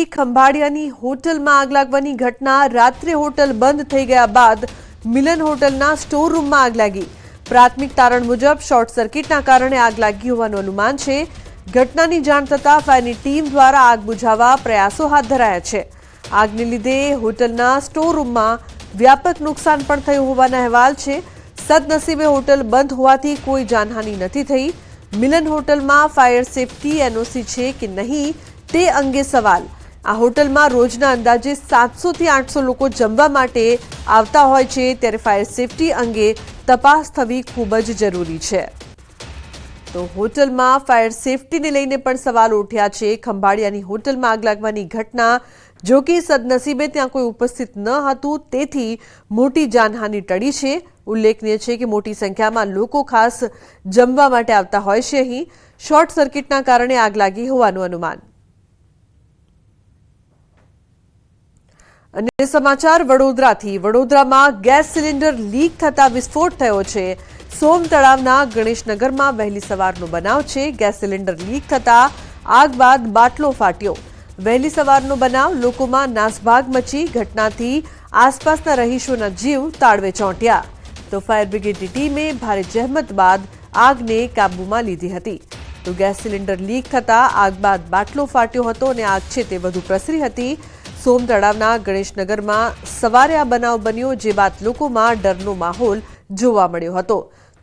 અમરેલી ખંભાળિયાની હોટલમાં આગ લાગવાની ઘટના. રાત્રે હોટલ બંધ થઈ ગયા બાદ મિલન હોટલના સ્ટોર રૂમમાં આગ લાગી. પ્રાથમિક તારણ મુજબ શોર્ટ સર્કિટના કારણે આગ લાગી હોવાનું અનુમાન છે. ઘટનાની જાણ થતાં ફાયરની ટીમ દ્વારા આગ બુઝાવવા પ્રયાસો હાથ ધરાયા છે. આગને લીધે હોટલના સ્ટોર રૂમમાં વ્યાપક નુકસાન પણ થયું હોવાના અહેવાલ છે. સદનસીબે હોટલ બંધ હોવાથી કોઈ જાનહાનિ નથી થઈ. મિલન હોટલમાં ફાયર સેફટી એનઓસી છે કે નહીં તે અંગે સવાલ. આ હોટલમાં રોજના અંદાજે સાતસો થી આઠસો લોકો જમવા માટે આવતા હોય છે, ત્યારે ફાયર સેફટી અંગે તપાસ થવી ખૂબ જ જરૂરી છે. તો હોટલમાં ફાયર સેફટીને લઈને પણ સવાલ ઉઠ્યા છે. ખંભાળિયાની હોટલમાં આગ લાગવાની ઘટના જો કે સદનસીબે ત્યાં કોઈ ઉપસ્થિત ન હતું, તેથી મોટી જાનહાનિ ટળી છે. ઉલ્લેખનીય છે કે મોટી સંખ્યામાં લોકો ખાસ જમવા માટે આવતા હોય છે અહીં. શોર્ટ સર્કિટના કારણે આગ લાગી હોવાનું અનુમાન. અને સમાચાર વડોદરાથી. વડોદરામાં ગેસ સિલિન્ડર લીક થતા વિસ્ફોટ થયો છે. સોમ તળાવના ગણેશનગરમાં વહેલી સવારનો બનાવ છે. ગેસ સિલિન્ડર લીક થતા આગ બાદ બાટલો ફાટ્યો. વહેલી સવારનો બનાવ લોકોમાં નાસભાગ મચી ઘટનાથી આસપાસના રહીશોના જીવ તાળવે ચોંટ્યા. તો ફાયર બ્રિગેડની ટીમે ભારે જહેમત બાદ આગને કાબૂમાં લીધી હતી. તો ગેસ સિલિન્ડર લીક થતા આગ બાદ બાટલો ફાટ્યો હતો અને આગ છે તે વધુ પ્રસરી હતી. સોમ તળાવના ગણેશનગરમાં સવારે આ બનાવ બન્યો જે બાદ લોકોમાં ડરનો માહોલ જોવા મળ્યો હતો.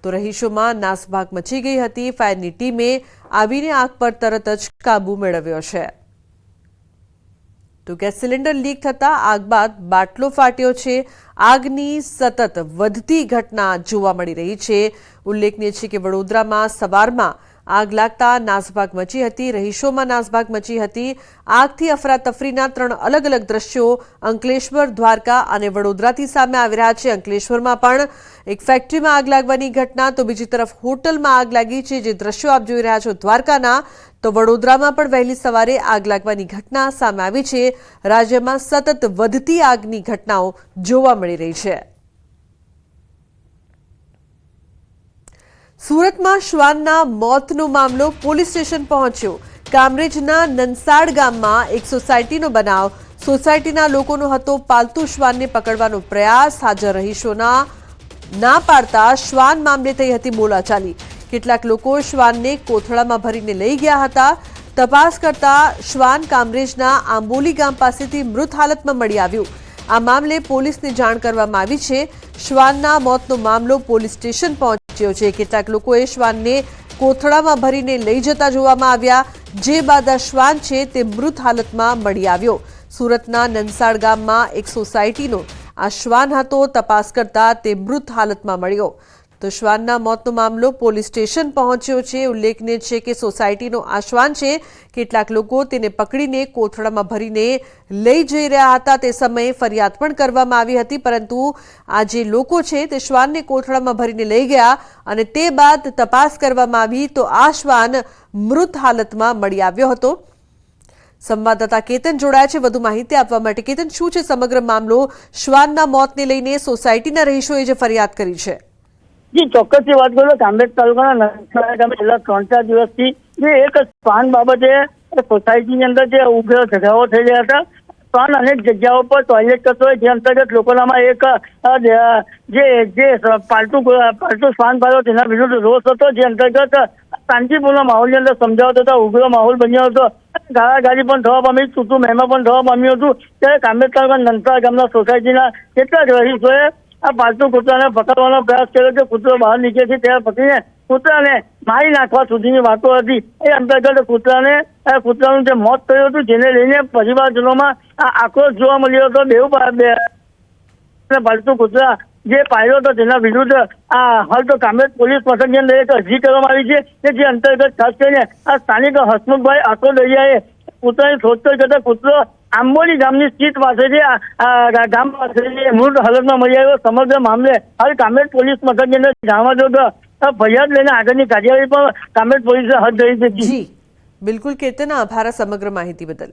તો રહીશોમાં નાસભાગ મચી ગઈ હતી. ફાયરની ટીમે આવીને આગ પર તરત જ કાબુ મેળવ્યો છે. તો ગેસ સિલિન્ડર લીક થતા આગ બાદ બાટલો ફાટ્યો છે. આગની સતત વધતી ઘટના જોવા મળી રહી છે. ઉલ્લેખનીય છે કે વડોદરામાં સવારમાં આગ લાગતા નાસભાગ મચી હતી, રહીશોમાં નાસભાગ મચી હતી. આગથી અફરાતફરીના ત્રણ અલગ અલગ દ્રશ્યો અંકલેશ્વર, દ્વારકા અને વડોદરાથી સામે આવી રહ્યા છે. અંકલેશ્વરમાં પણ એક ફેક્ટરીમાં આગ લાગવાની ઘટના, તો બીજી તરફ હોટલમાં આગ લાગી છે. જે દ્રશ્યો આપ જોઈ રહ્યા છો દ્વારકાના, તો વડોદરામાં પણ વહેલી સવારે આગ લાગવાની ઘટના સામે આવી છે. રાજ્યમાં સતત વધતી આગની ઘટનાઓ જોવા મળી રહી છે. સુરતમાં શ્વાનના મોતનો મામલો પોલીસ સ્ટેશન પહોંચ્યો. કામરેજના નનસાડ ગામમાં એક સોસાયટીનો બનાવ. સોસાયટીના લોકોનો હતો પાલતુ શ્વાનને પકડવાનો પ્રયાસ. હાજર રહીશોના ના પાડતા શ્વાન મામલે થઈ હતી બોલાચાલી. કેટલાક લોકો શ્વાનને કોથળામાં ભરીને લઈ ગયા હતા. તપાસ કરતા શ્વાન કામરેજના આંબોલી ગામ પાસેથી મૃત હાલતમાં મળી આવ્યું. આ મામલે પોલીસને જાણ કરવામાં આવી છે. શ્વાનના મોતનો મામલો પોલીસ સ્ટેશન પહોંચ્યો છે. કેટલાક લોકોએ શ્વાનને કોથળામાં ભરીને લઈ જતા જોવામાં આવ્યા. જે બાદ આ શ્વાન છે તે મૃત હાલતમાં મળી આવ્યો. સુરતના નનસાડ ગામમાં એક સોસાયટીનો આ શ્વાન હતો. તપાસ કરતા તે મૃત હાલતમાં મળ્યો. તો શ્વાનના મોતનો મામલો પોલીસ સ્ટેશન પહોંચ્યો છે. ઉલ્લેખનીય છે કે સોસાયટીનો આ શ્વાન છે, કેટલાક લોકો તેને પકડીને કોથળામાં ભરીને લઈ જઈ રહ્યા હતા. તે સમયે ફરિયાદ પણ કરવામાં આવી હતી, પરંતુ આ જે લોકો છે તે શ્વાનને કોથળામાં ભરીને લઈ ગયા અને તે બાદ તપાસ કરવામાં આવી તો આ શ્વાન મૃત હાલતમાં મળી આવ્યો હતો. સંવાદદાતા કેતન જોડાયા છે. વધુ માહિતી આપવા માટે કેતન, શું છે સમગ્ર મામલો? શ્વાનના મોતને લઈને સોસાયટીના રહીશોએ જે ફરિયાદ કરી છે. જી, ચોક્કસથી વાત કરું કામરેજ તાલુકાના ગામે છેલ્લા ત્રણ ચાર દિવસથી જે એક પાન બાબતે સોસાયટીની અંદર જે ઉગ્ર ઝઘડાઓ થઈ રહ્યા હતા શ્વાન અનેક જગ્યાઓ પર ટોયલેટ કરતો હોય, જે અંતર્ગત લોકોનામાં એક જે જે પાલતુ પાલતુ શ્વાન પાડ્યો, તેના વિરુદ્ધ રોષ હતો, જે અંતર્ગત શાંતિપૂર્ણ માહોલની અંદર સમજાવતો હતો, ઉગ્ર માહોલ બન્યો હતો. ગાળાગાળી પણ થવા પામી તૂતું મહેમા પણ થવા પામ્યું હતું. ત્યારે કામરેજ તાલુકા નંસા ગામના સોસાયટીના કેટલાક રહીશોએ આ પાલતુ કૂતરાને પકડવાનો પ્રયાસ કર્યો કે કૂતરો બહાર નીકળે છે, ત્યારે પકડીને કૂતરાને મારી નાખવા સુધીની વાતો હતી. એ અંતર્ગત કૂતરાને કૂતરાનું જે મોત થયું હતું, જેને લઈને પરિવારજનોમાં આ આક્રોશ જોવા મળ્યો હતો. બેઉ પાલતુ કૂતરા જે પાયલો હતો તેના વિરુદ્ધ આ હાલ તો કામરેજ પોલીસ મથકની અંદર એક અરજી કરવામાં આવી છે કે જે અંતર્ગત ખાસ કરીને આ સ્થાનિક હસમુખભાઈ આટોદરિયાએ કૂતરાની શોધખોળ કરતા કૂતરો આંબોલી ગામની સ્થિત પાસેથી ગામ પાસેથી મૃત હાલતમાં મળી આવ્યો. સમગ્ર મામલે હાલ કામેટ પોલીસ મથકની અંદર જાણવા જોતા ફરિયાદ લઈને આગળની કાર્યવાહી પણ કામેટ પોલીસે હાથ ધરી છે. બિલકુલ કેતન આભાર સમગ્ર માહિતી બદલ.